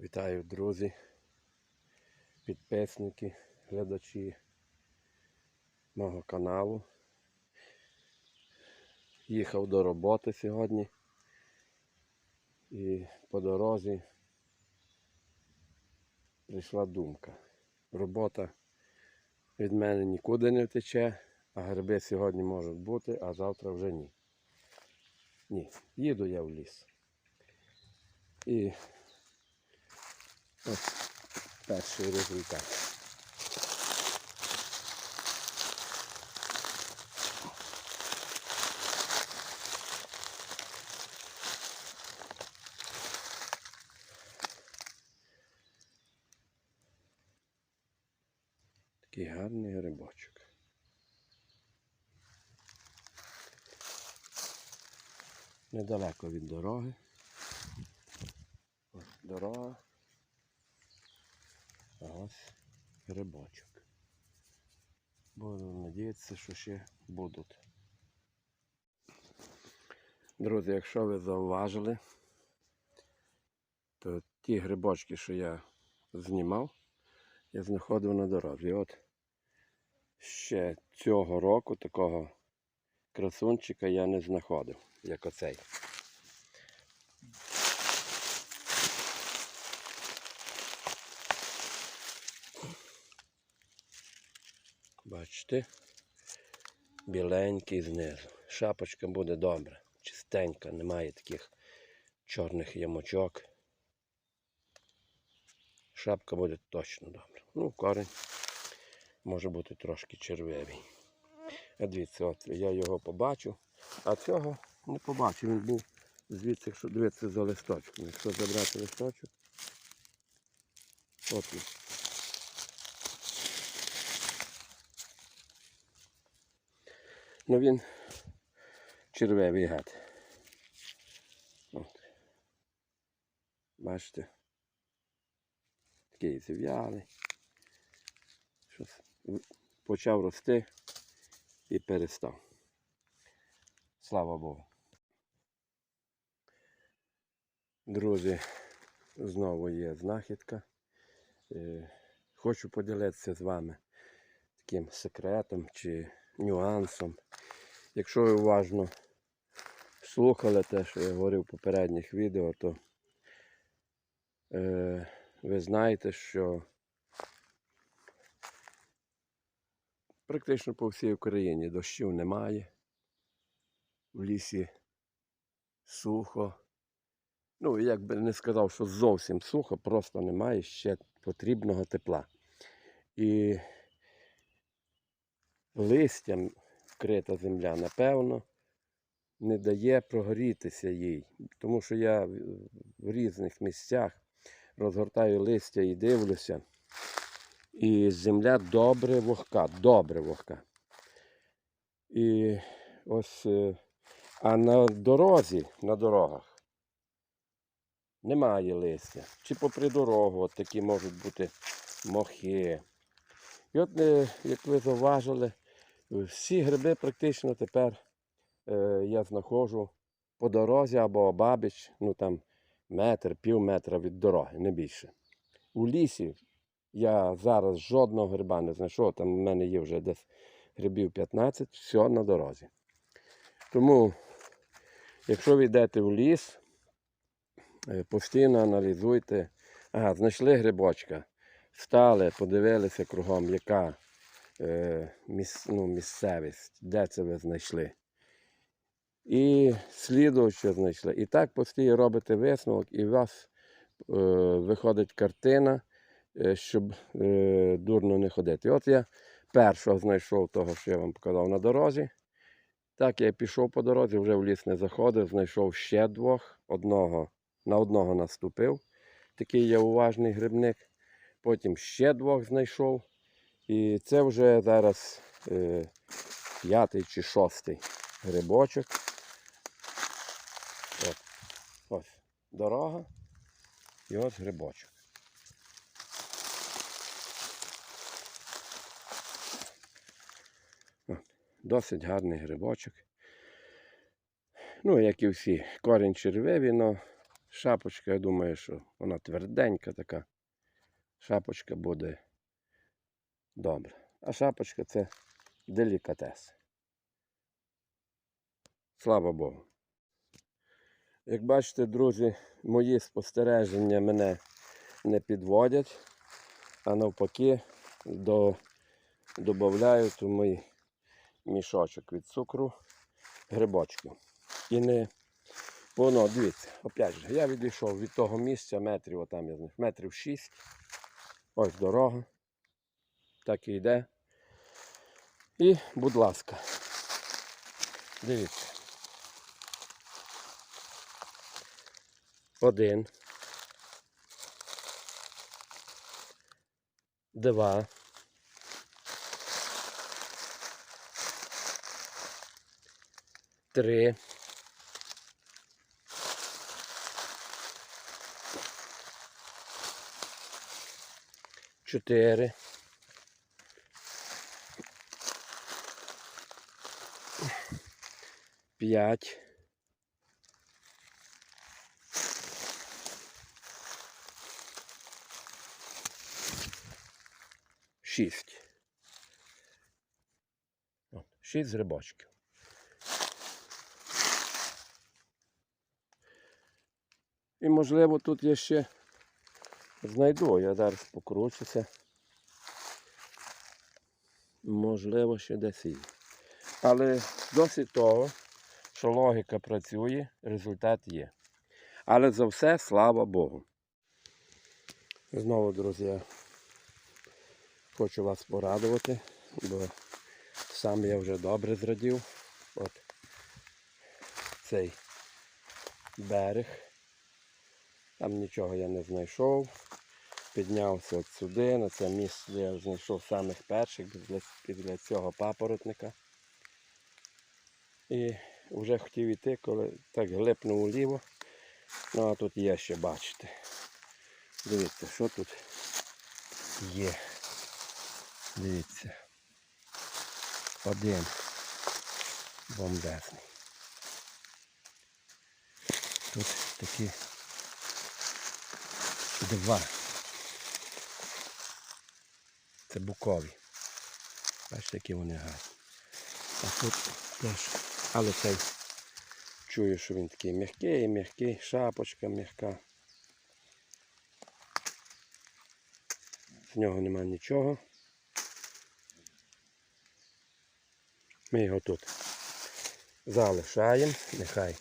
Вітаю, друзі, підписники, глядачі мого каналу. Їхав до роботи сьогодні і по дорозі прийшла думка. Робота від мене нікуди не втече, а гриби сьогодні можуть бути, а завтра вже ні. Ні, їду я в ліс. І Ось перший результат. Такий гарний грибочок. Недалеко від дороги. Ось дорога. Ось грибочок. Буду надіятися, що ще будуть. Друзі, якщо ви зауважили, то ті грибочки, що я знімав, я знаходив на дорозі. От ще цього року такого красунчика я не знаходив, як оцей. Бачите? Біленький знизу. Шапочка буде добра, чистенька, немає таких чорних ямочок. Шапка буде точно добра. Ну, корінь може бути трошки червивий. А дивіться, от я його побачу, а цього не побачив. Він був звідси, якщо дивитися за листочком. Якщо забрати листочок, от він. Ну він червивий гад. От. Бачите? Такий зів'ялий. Щось почав рости і перестав. Слава Богу. Друзі, знову є знахідка. Е, Хочу поділитися з вами таким секретом чи нюансом. Якщо ви уважно слухали те, що я говорив в попередніх відео, то е, ви знаєте, що практично по всій Україні дощів немає. В лісі сухо. Ну, як би не сказав, що зовсім сухо, просто немає ще потрібного тепла. І листям вкрита земля, напевно, не дає прогорітися їй. Тому що я в різних місцях розгортаю листя і дивлюся. І земля добре вогка, добре вогка. І ось, е, а на дорозі, на дорогах немає листя. Чи попри дорогу, от такі можуть бути мохи. І от, е, як ви зауважили, всі гриби практично тепер е, я знаходжу по дорозі або обабіч, ну там метр, пів метра від дороги, не більше. У лісі я зараз жодного гриба не знайшов, там в мене є вже десь грибів 15, все на дорозі. Тому, якщо ви йдете в ліс, е, постійно аналізуйте. Ага, знайшли грибочка, стали, подивилися кругом, яка е, міс, ну, місцевість, де це ви знайшли. І слідуюче знайшли. І так постійно робите висновок, і у вас е, виходить картина, е, щоб е, дурно не ходити. От я першого знайшов того, що я вам показав на дорозі. Так, я пішов по дорозі, вже в ліс не заходив, знайшов ще двох. Одного, на одного наступив. Такий я уважний грибник. Потім ще двох знайшов. І це вже зараз е, п'ятий чи шостий грибочок. От. Ось дорога і ось грибочок. Досить гарний грибочок. Ну, як і всі, корінь червивий, але Шапочка, я думаю, що вона тверденька така. Шапочка буде добре. А шапочка це делікатес. Слава Богу. Як бачите, друзі, мої спостереження мене не підводять, а навпаки, до, додають у мій мішочок від цукру грибочків. І не воно, дивіться, опять же, я відійшов від того місця метрів, отам я знаю, метрів 6. Ось дорога. Так і йде. І, будь ласка, дивіться. Один. Два. Три. Чотири. П'ять. Шість. От, Шість грибочків. І можливо тут я ще знайду, я зараз покручуся. Можливо, ще десь є. Але досить того, що логіка працює, результат є. Але за все, слава Богу. Знову, друзі, хочу вас порадувати, бо сам я вже добре зрадів. От цей берег. Там нічого я не знайшов. Піднявся от сюди, на це місце, я знайшов самих перших після цього папоротника. І вже хотів іти, коли так глипнув уліво. Ну а тут є ще, бачите. Дивіться, що тут є. Дивіться. Один бомбезний. Тут такі два. Це букові. Бачите, які вони гарні. А тут теж, але цей чую, що він такий м'який, м'який, шапочка м'яка. З нього нема нічого. Ми його тут залишаємо, нехай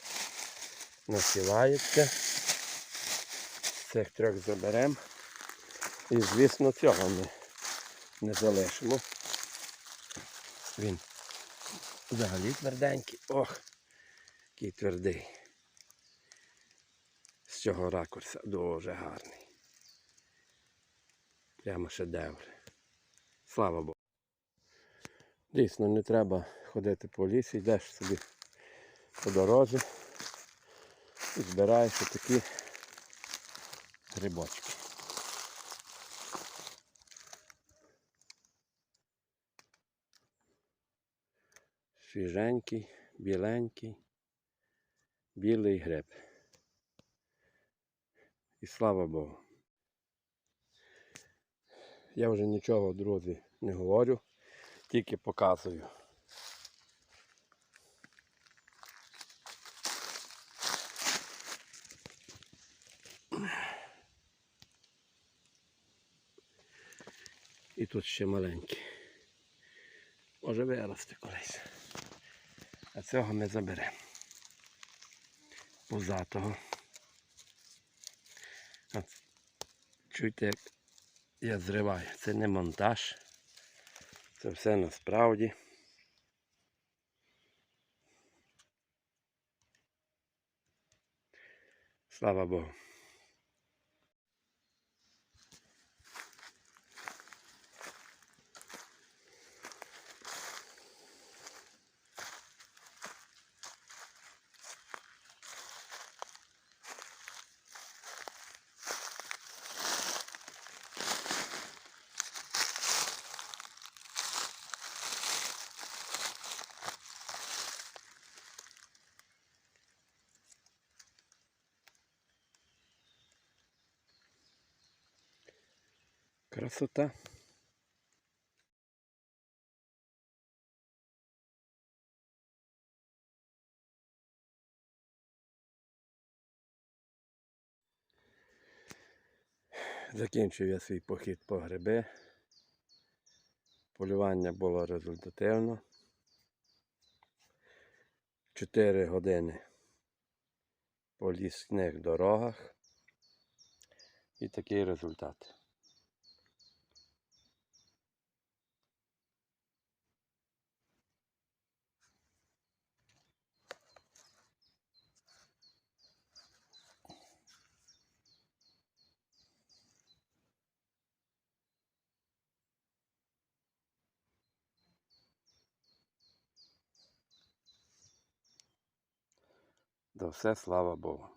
насівається. Цих трьох заберемо. І звісно цього ми не залишимо. Він взагалі тверденький. Ох, який твердий. З цього ракурса дуже гарний. Прямо шедевр. Слава Богу. Дійсно, не треба ходити по лісі, йдеш собі по дорозі і збираєш такі грибочки. Свіженький, біленький, білий гриб. І слава Богу. Я вже нічого, друзі, не говорю, тільки показую. І тут ще маленький. Може вирости колись. А цього ми заберемо. Пузатого. От, чуєте, як я зриваю. Це не монтаж. Це все насправді. Слава Богу. Красота. Закінчив я свій похід по гриби. Полювання було результативно. 4 години по лісних дорогах. І такий результат. За все слава Богу.